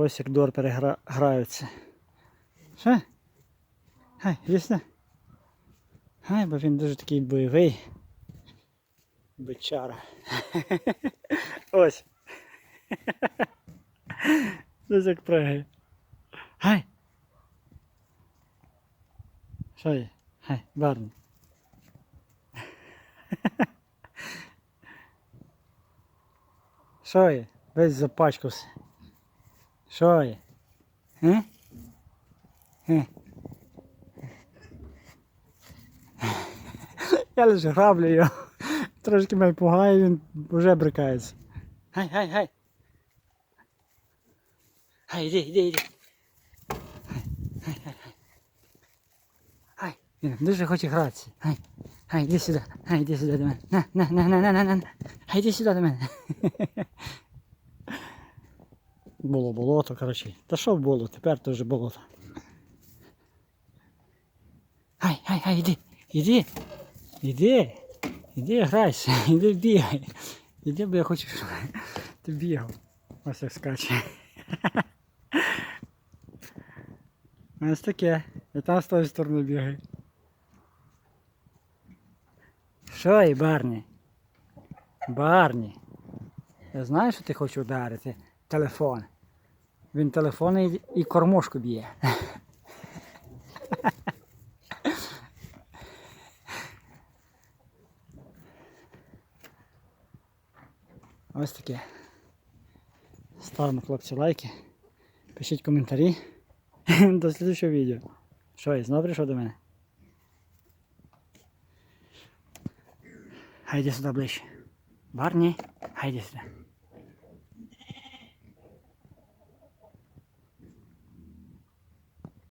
Ось як дор переграються. Що? Хай, лісне. Хай, бо він дуже такий бойовий. Бичара. Ось. Ось як пригає. Хай. Що є? Хай, Барні. Що є? Весь запачкався. Що є? Е? Е? Я лише граблю його. Трошки мене пугає, він вже брикається. Гай, гай, гай. Гай, іди, іди, іди. Гай, гай, гай, гай. Він дуже хоче гратися. Гай, гай, іди сюди. Гай, іди сюди до мене. На, на, на, на, на, на, на. Гай, іди сюди до мене. Було болото, коротше. Та що було, тепер вже болото. Гай, гай, гай, іди, іди, іди, іди грайся, іди бігай. Іди, бо я хочу, щоб ти бігав. Ось як скаче. Ось таке. І там з тої сторони бігає. Що і Барні? Барні. Я знаю, що ти хочеш ударити телефон. Він телефон і, кормушку б'є. Ось таке. Ставимо хлопці лайки. Пишіть коментарі. До слідчого відео. Що, і знову прийшов до мене? Хайди сюди ближче. Барні, хайди сюди.